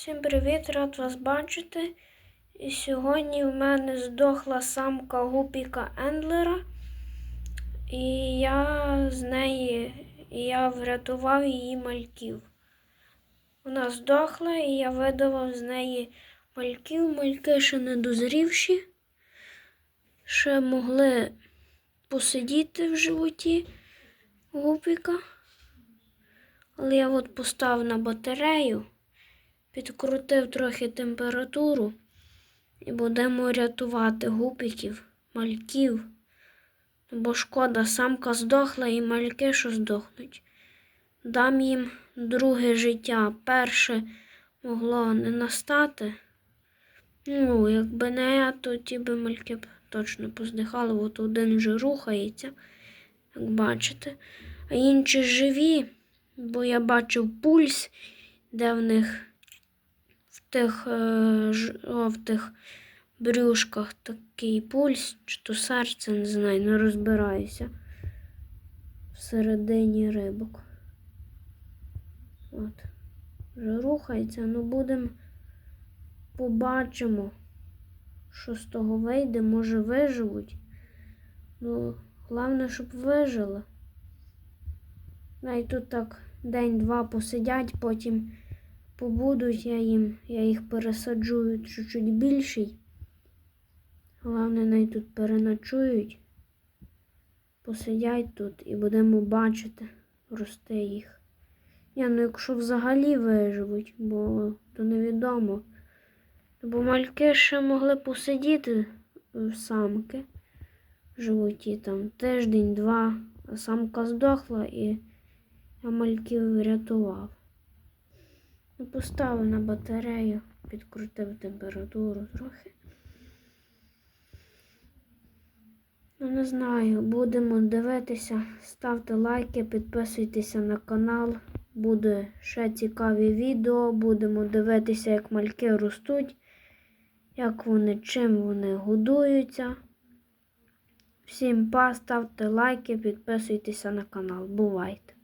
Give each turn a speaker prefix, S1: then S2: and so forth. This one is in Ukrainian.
S1: Всім привіт, рад вас бачити. І сьогодні в мене здохла самка гупіка Ендлера. І я з неї я врятував її мальків. Вона здохла, і я видавав з неї мальків. Мальки ще не дозрівші, ще могли посидіти в животі гупіка. Але я от поставив на батарею, підкрутив трохи температуру і будемо рятувати гупіків, мальків. Бо шкода, самка здохла і мальки, що здохнуть. Дам їм друге життя. Перше могло не настати. Ну, якби не я, то ті би мальки б точно поздихали. От один вже рухається, як бачите. А інші живі, бо я бачив пульс, де в них тих, е, ж- о, в тих брюшках такий пульс, чи то серце, не знаю, не розбираюся. Всередині рибок. От. Вже рухається, ну будемо побачимо, що з того вийде, може виживуть. Ну, головне, щоб вижили. Навіть тут так день-два посидять, потім побудуть я їм, я їх пересаджую чуть-чуть більший. Головне, навіть тут переночують, посидять тут і будемо бачити, рости їх. Я, ну якщо взагалі виживуть, бо то невідомо. Бо мальки ще могли посидіти в самки в животі там тиждень-два, а самка здохла і я мальків врятував. Ну, поставив на батарею, підкрутив температуру трохи. Ну, не знаю, будемо дивитися. Ставте лайки, підписуйтеся на канал. Буде ще цікаві відео. Будемо дивитися, як мальки ростуть, як вони, чим вони годуються. Всім па, ставте лайки, підписуйтеся на канал. Бувайте!